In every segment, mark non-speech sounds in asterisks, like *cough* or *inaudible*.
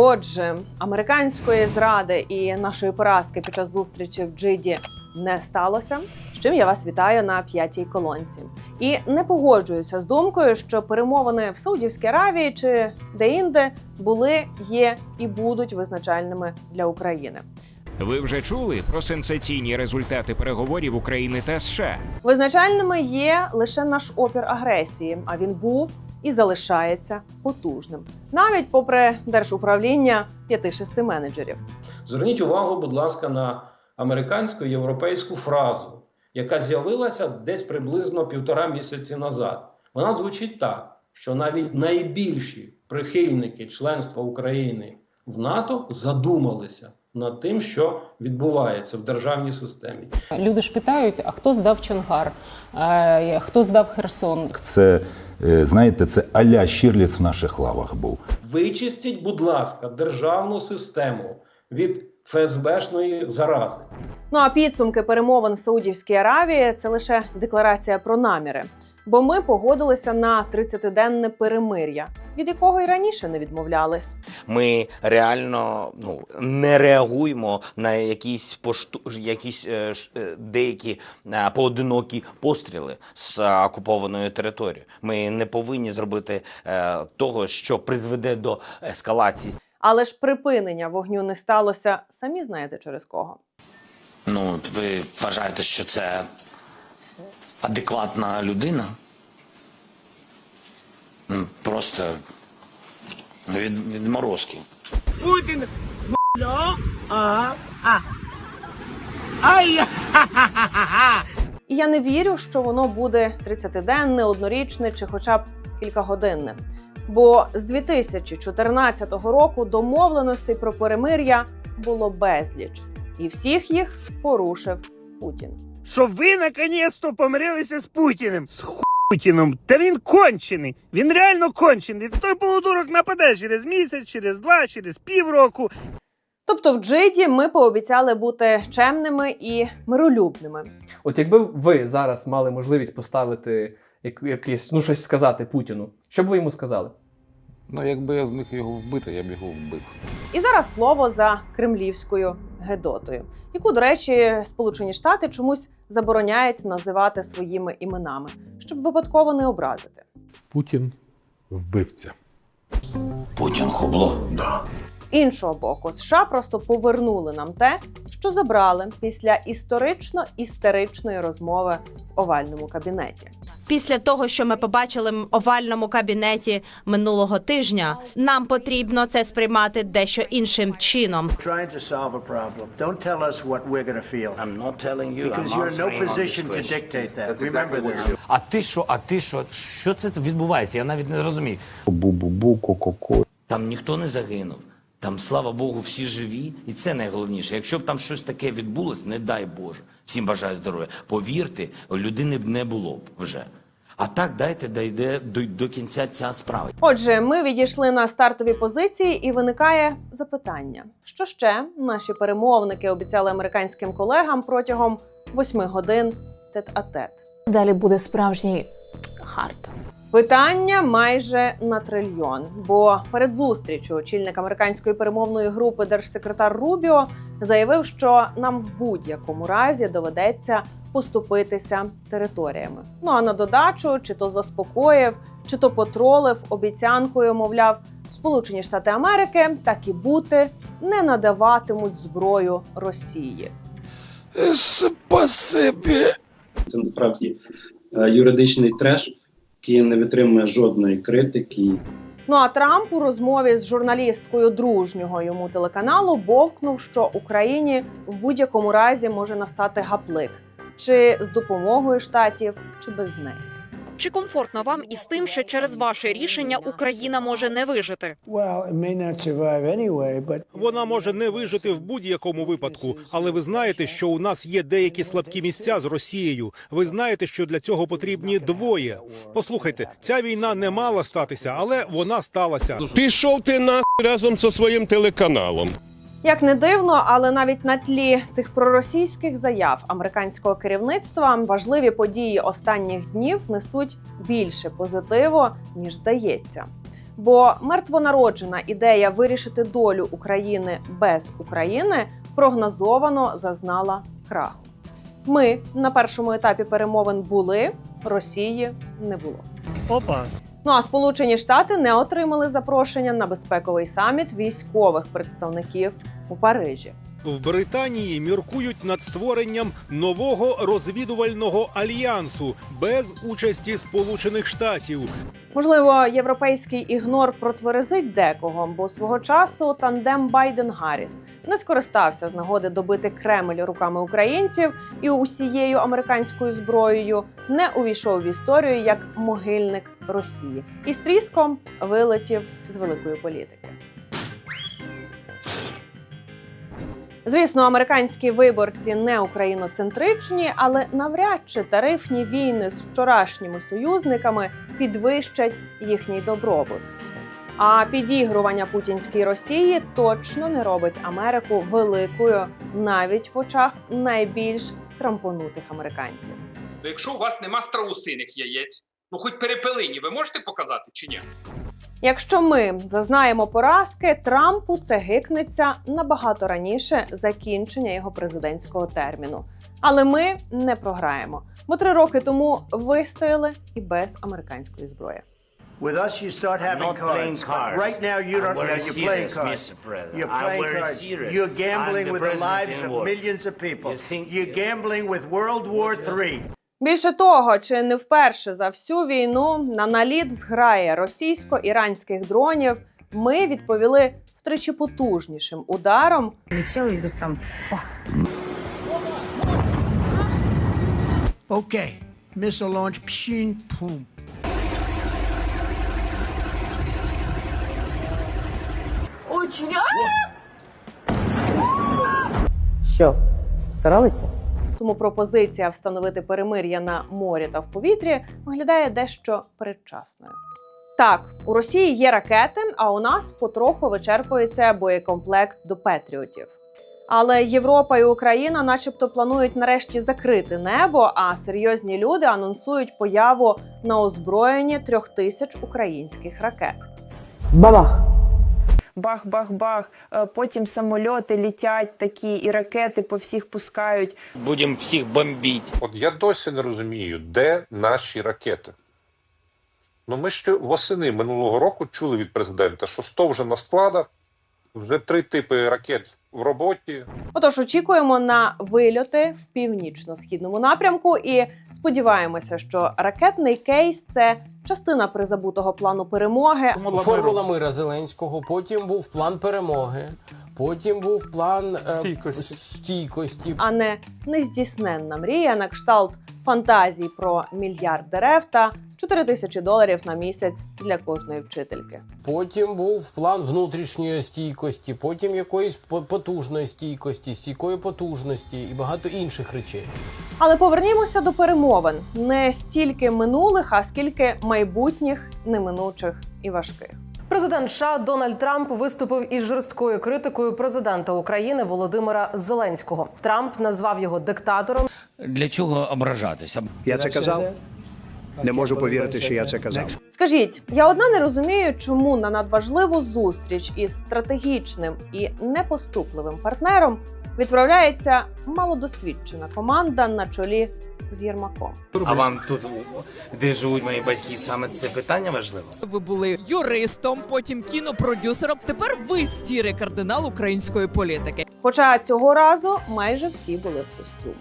Отже, американської зради і нашої поразки під час зустрічі в Джиді не сталося. З чим я вас вітаю на п'ятій колонці. І не погоджуюся з думкою, що перемовини в Саудівській Аравії чи де-інде були, є і будуть визначальними для України. Ви вже чули про сенсаційні результати переговорів України та США? Визначальними є лише наш опір агресії, а він був і залишається потужним, навіть попри держуправління 5-6 менеджерів. Зверніть увагу, будь ласка, на американську європейську фразу, яка з'явилася десь приблизно півтора місяці назад. Вона звучить так, що навіть найбільші прихильники членства України в НАТО задумалися над тим, що відбувається в державній системі. Люди ж питають: а хто здав Чонгар? Е, Хто здав Херсон? Це, е, знаєте, це аля Щірліц в наших лавах був. Вичистіть, будь ласка, державну систему від ФСБшної зарази. Ну а підсумки перемовин в Саудівській Аравії це лише декларація про наміри. Бо ми погодилися на 30-денне перемир'я, від якого і раніше не відмовлялись. Ми реально ну не реагуємо на якісь пошту якісь е, е, деякі е, поодинокі постріли з е, окупованої території. Ми не повинні зробити е, того, що призведе до ескалації. Але ж припинення вогню не сталося, самі знаєте через кого. Ну, ви вважаєте, що це адекватна людина? Просто від, відморозків. І я не вірю, що воно буде 30-денне, однорічне чи хоча б кількагодинне. Бо з 2014 року домовленостей про перемир'я було безліч, і всіх їх порушив Путін. що ви наконець-то помирилися з Путіним. З Путіном. Та він кончений. Він реально кончений. Той полудурок нападе через місяць, через два, через півроку. Тобто, в Джиді ми пообіцяли бути чемними і миролюбними. От якби ви зараз мали можливість поставити як, якийсь, ну щось сказати Путіну, що б ви йому сказали? Ну, якби я зміг його вбити, я б його вбив. І зараз слово за кремлівською гедотою, яку, до речі, Сполучені Штати чомусь забороняють називати своїми іменами, щоб випадково не образити. Путін вбивця. Путін хобло. З іншого боку, США просто повернули нам те, що забрали після історично істеричної розмови в овальному кабінеті. Після того, що ми побачили в овальному кабінеті минулого тижня, нам потрібно це сприймати дещо іншим чином. А ти що, а ти що? Що це відбувається? Я навіть не розумію. Бу-бу-бу, ко-ко-ко. Там ніхто не загинув. Там, слава Богу, всі живі, і це найголовніше. Якщо б там щось таке відбулось, не дай Боже, всім бажаю здоров'я. Повірте, людини б не було б вже. А так дайте дійде до, до кінця ця справа. Отже, ми відійшли на стартові позиції, і виникає запитання: що ще наші перемовники обіцяли американським колегам протягом восьми годин тет-а-тет? Далі буде справжній хард. Питання майже на трильйон. Бо перед зустрічю очільник американської перемовної групи держсекретар Рубіо заявив, що нам в будь-якому разі доведеться поступитися територіями. Ну а на додачу, чи то заспокоїв, чи то потролив обіцянкою, мовляв, Сполучені Штати Америки так і бути не надаватимуть зброю Росії. Спасибі. Це насправді е, юридичний треш, який не витримує жодної критики. Ну а Трамп у розмові з журналісткою дружнього йому телеканалу бовкнув, що Україні в будь-якому разі може настати гаплик, чи з допомогою штатів, чи без неї. Чи комфортно вам із тим, що через ваше рішення Україна може не вижити? Вона може не вижити в будь-якому випадку, але ви знаєте, що у нас є деякі слабкі місця з Росією. Ви знаєте, що для цього потрібні двоє. Послухайте, ця війна не мала статися, але вона сталася. Пішов ти на разом зі своїм телеканалом. Як не дивно, але навіть на тлі цих проросійських заяв американського керівництва важливі події останніх днів несуть більше позитиву ніж здається. Бо мертвонароджена ідея вирішити долю України без України прогнозовано зазнала краху. Ми на першому етапі перемовин були, Росії не було. Опа. Ну а Сполучені Штати не отримали запрошення на безпековий саміт військових представників у Парижі. В Британії міркують над створенням нового розвідувального альянсу без участі Сполучених Штатів. Можливо, європейський ігнор протверезить декого, бо свого часу тандем Байден Гарріс не скористався з нагоди добити Кремль руками українців і усією американською зброєю не увійшов в історію як могильник Росії і стріском вилетів з великої політики. Звісно, американські виборці не україноцентричні, але навряд чи тарифні війни з вчорашніми союзниками підвищать їхній добробут. А підігрування путінській Росії точно не робить Америку великою навіть в очах найбільш трампонутих американців. Якщо у вас нема страусиних яєць, ну хоч перепелині ви можете показати чи ні? Якщо ми зазнаємо поразки, Трампу це гикнеться набагато раніше закінчення його президентського терміну. Але ми не програємо, бо три роки тому вистояли і без американської зброї. With us, you start having not playing cards. cards. Right now, you don't. I'm you're playing cards. Mr. President. You're playing very cards. serious. You're gambling with the lives of millions of people. You think- You're gambling with World War III. Більше того, чи не вперше за всю війну на наліт зграє російсько-іранських дронів, ми відповіли втричі потужнішим ударом Летіли там Okay. Missile launch. Pshin, boom. Очень... Що старалися? Тому пропозиція встановити перемир'я на морі та в повітрі виглядає дещо передчасною. Так, у Росії є ракети, а у нас потроху вичерпується боєкомплект до Петріотів. Але Європа і Україна, начебто, планують нарешті закрити небо, а серйозні люди анонсують появу на озброєнні трьох тисяч українських ракет. Бабах! Бах-бах-бах. Е, Потім самольоти літять такі, і ракети по всіх пускають. Будемо всіх бомбити. От я досі не розумію, де наші ракети. Ну, ми ще восени минулого року чули від президента, що 100 вже на складах, вже три типи ракет в роботі. Отож, очікуємо на вильоти в північно-східному напрямку і сподіваємося, що ракетний кейс це частина призабутого плану перемоги. Формула мира Зеленського, потім був план перемоги, потім був план е, стійкості. а не нездійсненна мрія на кшталт фантазій про мільярд дерев та 4 тисячі доларів на місяць для кожної вчительки. Потім був план внутрішньої стійкості, потім якоїсь по- потужної стійкості, стійкої потужності і багато інших речей. Але повернімося до перемовин не стільки минулих, а скільки майбутніх, неминучих і важких. Президент США Дональд Трамп виступив із жорсткою критикою президента України Володимира Зеленського. Трамп назвав його диктатором. Для чого ображатися? Я це казав? Не можу повірити, що я це казав. Скажіть, я одна не розумію, чому на надважливу зустріч із стратегічним і непоступливим партнером відправляється малодосвідчена команда на чолі з Єрмаком. А вам тут, де живуть мої батьки, саме це питання важливо? Ви були юристом, потім кінопродюсером. Тепер ви стіри кардинал української політики. Хоча цього разу майже всі були в костюмах.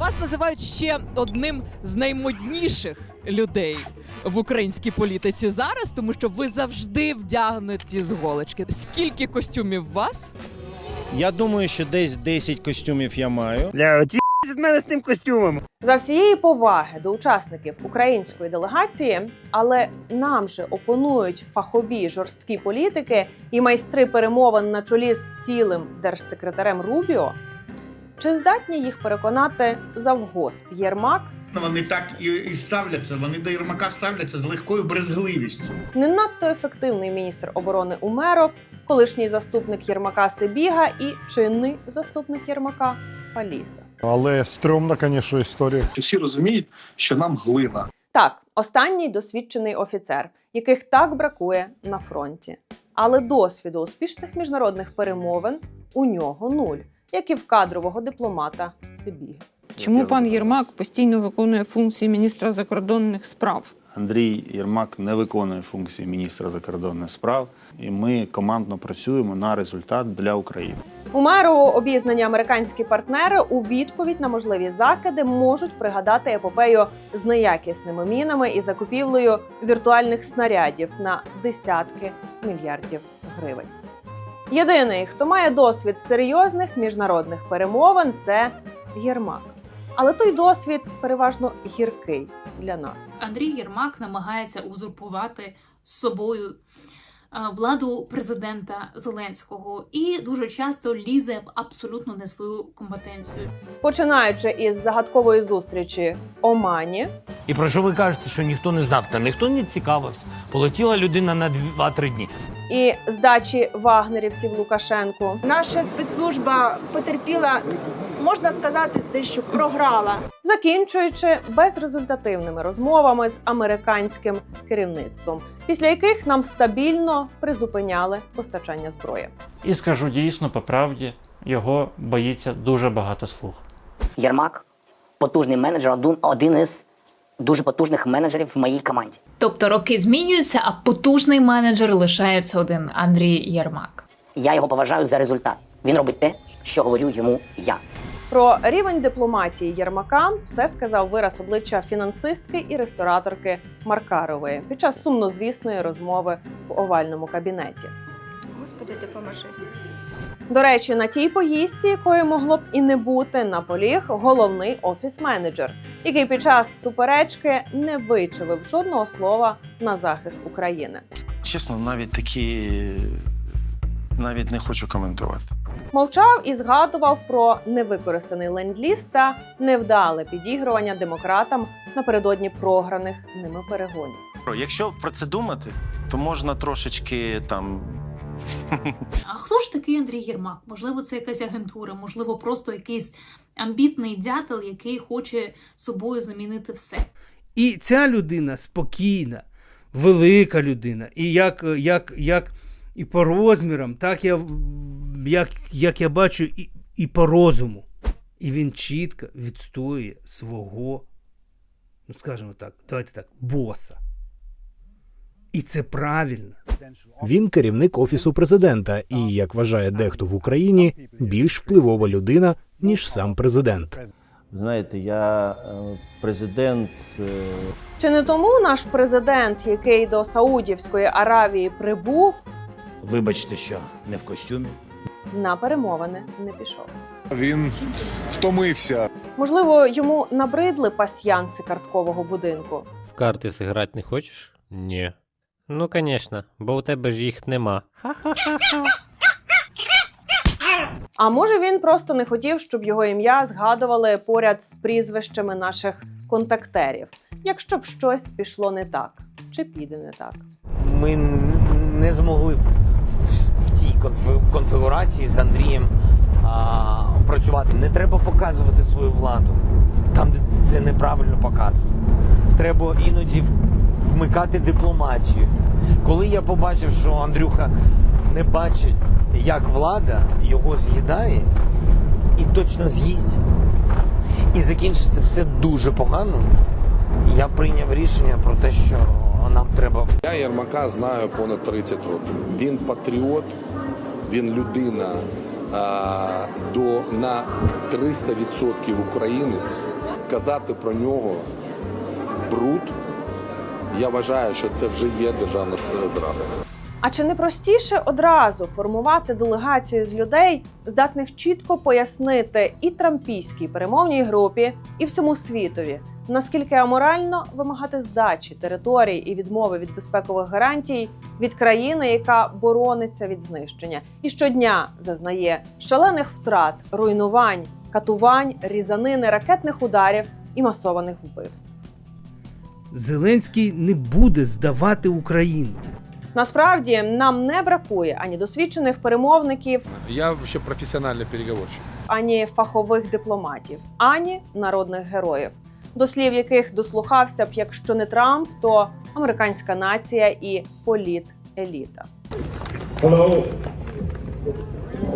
Вас називають ще одним з наймодніших людей в українській політиці зараз, тому що ви завжди вдягнуті з голочки. Скільки костюмів у вас? Я думаю, що десь 10 костюмів я маю. Бля, от від мене з тим костюмом. За всієї поваги до учасників української делегації, але нам же опонують фахові жорсткі політики і майстри перемовин на чолі з цілим держсекретарем Рубіо. Чи здатні їх переконати завгосп Єрмак, Вони так і, і ставляться. Вони до Єрмака ставляться з легкою брезгливістю. не надто ефективний міністр оборони Умеров, колишній заступник Єрмака Сибіга і чинний заступник Єрмака Паліса? Але стрьомна, звісно, історія. Всі розуміють, що нам глина. Так, останній досвідчений офіцер, яких так бракує на фронті. Але досвіду успішних міжнародних перемовин у нього нуль, як і в кадрового дипломата Сибіги. Чому пан Єрмак постійно виконує функції міністра закордонних справ? Андрій Єрмак не виконує функції міністра закордонних справ, і ми командно працюємо на результат для України. У меру обізнані американські партнери у відповідь на можливі закиди можуть пригадати епопею з неякісними мінами і закупівлею віртуальних снарядів на десятки мільярдів гривень. Єдиний, хто має досвід серйозних міжнародних перемовин, це Єрмак. Але той досвід переважно гіркий для нас. Андрій Єрмак намагається узурпувати собою владу президента Зеленського і дуже часто лізе в абсолютно не свою компетенцію. Починаючи із загадкової зустрічі в Омані, І про що ви кажете, що ніхто не знав, та ніхто не цікавився. Полетіла людина на 2-3 дні. і здачі вагнерівців Лукашенку, Наша спецслужба потерпіла, можна сказати, дещо програла. закінчуючи безрезультативними розмовами з американським керівництвом, після яких нам стабільно призупиняли постачання зброї. І скажу дійсно по правді, його боїться дуже багато слуг. Єрмак потужний менеджер, один- із дуже потужних менеджерів в моїй команді. Тобто роки змінюються, а потужний менеджер лишається один Андрій Єрмак. Я його поважаю за результат. Він робить те, що говорю йому я. Про рівень дипломатії Єрмака все сказав вираз обличчя фінансистки і рестораторки Маркарової під час сумнозвісної розмови в овальному кабінеті. Господи, допоможи. До речі, на тій поїздці, якої могло б і не бути, наполіг головний офіс-менеджер, який під час суперечки не вичавив жодного слова на захист України. Чесно, навіть такі навіть не хочу коментувати. Мовчав і згадував про невикористаний ленд-ліз та невдале підігрування демократам напередодні програних ними перегонів. Якщо про це думати, то можна трошечки там. А хто ж такий Андрій Єрмак? Можливо, це якась агентура, можливо, просто якийсь амбітний дятел, який хоче собою замінити все. І ця людина спокійна, велика людина. І як, як, як і по розмірам, так я, як, як я бачу, і, і по розуму. І він чітко відстоює свого, ну скажімо так, давайте так, боса. І це правильно. Він керівник офісу президента, і як вважає дехто в Україні, більш впливова людина ніж сам президент. Знаєте, я е, президент. е, Чи не тому наш президент, який до Саудівської Аравії прибув, Вибачте, що не в костюмі. на перемовини не пішов? Він втомився. Можливо, йому набридли пасьянси карткового будинку. В карти зіграти не хочеш? Ні. Ну, звісно, бо у тебе ж їх нема. А може він просто не хотів, щоб його ім'я згадували поряд з прізвищами наших контактерів, якщо б щось пішло не так, чи піде не так. Ми не змогли в, в тій конфігурації з Андрієм а, працювати. Не треба показувати свою владу. Там де це неправильно показують. Треба іноді вмикати дипломатію. Коли я побачив, що Андрюха не бачить, як влада його з'їдає і точно з'їсть, і закінчиться все дуже погано, я прийняв рішення про те, що нам треба Я Єрмака знаю понад 30 років. Він патріот, він людина а, до на 300% українець. Казати про нього бруд. Я вважаю, що це вже є державна зрада. А чи не простіше одразу формувати делегацію з людей, здатних чітко пояснити і трампійській перемовній групі, і всьому світові, наскільки аморально вимагати здачі територій і відмови від безпекових гарантій від країни, яка борониться від знищення, і щодня зазнає шалених втрат, руйнувань, катувань, різанини, ракетних ударів і масованих вбивств? Зеленський не буде здавати Україну. Насправді нам не бракує ані досвідчених перемовників, Я взагалі професіональний переговорщик. ані фахових дипломатів, ані народних героїв. до слів яких дослухався б, якщо не Трамп, то американська нація і політ еліта. Hello.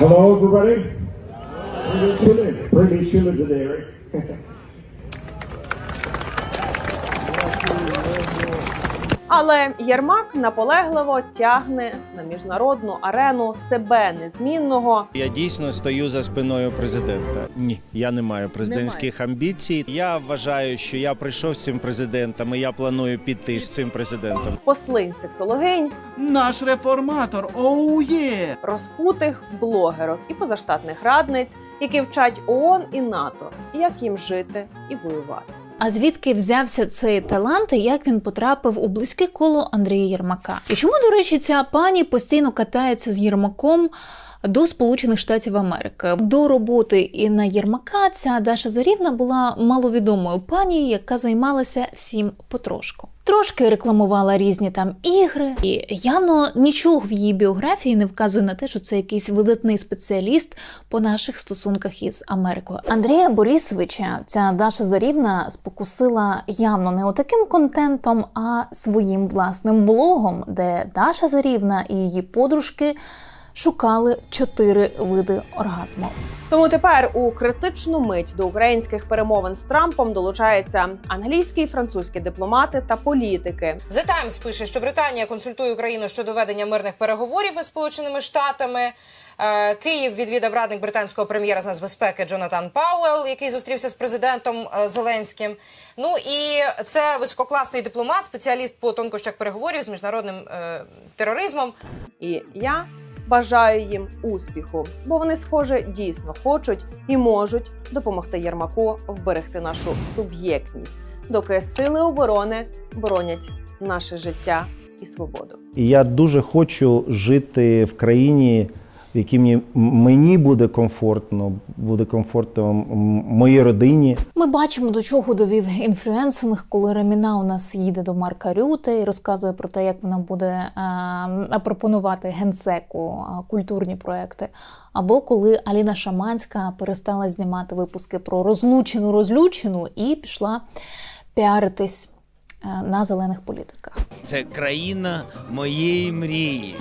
Hello, everybody. Pretty chilly today, right? *laughs* Але Єрмак наполегливо тягне на міжнародну арену себе незмінного Я дійсно стою за спиною президента. Ні, я не маю президентських амбіцій. Я вважаю, що я прийшов з цим президентом, і я планую піти з цим президентом. послинь сексологинь, Наш реформатор, оу є! розкутих блогерок і позаштатних радниць, які вчать ООН і НАТО, як їм жити і воювати. А звідки взявся цей талант і як він потрапив у близьке коло Андрія Єрмака? І чому, до речі, ця пані постійно катається з Єрмаком до Сполучених Штатів Америки? До роботи і на Єрмака ця Даша Зарівна була маловідомою пані, яка займалася всім потрошку. Трошки рекламувала різні там ігри, і явно нічого в її біографії не вказує на те, що це якийсь видатний спеціаліст по наших стосунках із Америкою. Андрія Борисовича ця Даша Зарівна спокусила явно не отаким контентом, а своїм власним блогом, де Даша Зарівна і її подружки шукали чотири види оргазму. Тому тепер у критичну мить до українських перемовин з Трампом долучаються англійські і французькі дипломати та політики. The Times пише, що Британія консультує Україну щодо ведення мирних переговорів із Сполученими Штатами. Е, Київ відвідав радник британського прем'єра з нацбезпеки Джонатан Пауелл, який зустрівся з президентом е, Зеленським. Ну і це висококласний дипломат, спеціаліст по тонкощах переговорів з міжнародним е, тероризмом. І я бажаю їм успіху, бо вони, схоже, дійсно хочуть і можуть допомогти Єрмаку вберегти нашу суб'єктність, доки сили оборони боронять наше життя і свободу. І я дуже хочу жити в країні, в якій мені, мені буде комфортно, буде комфортно моїй родині. Ми бачимо, до чого довів інфлюенсинг, коли Реміна у нас їде до Марка Рюте і розказує про те, як вона буде е, пропонувати генсеку е, культурні проекти. Або коли Аліна Шаманська перестала знімати випуски про розлучену розлючену і пішла піаритись е, на зелених політиках. Це країна моєї мрії.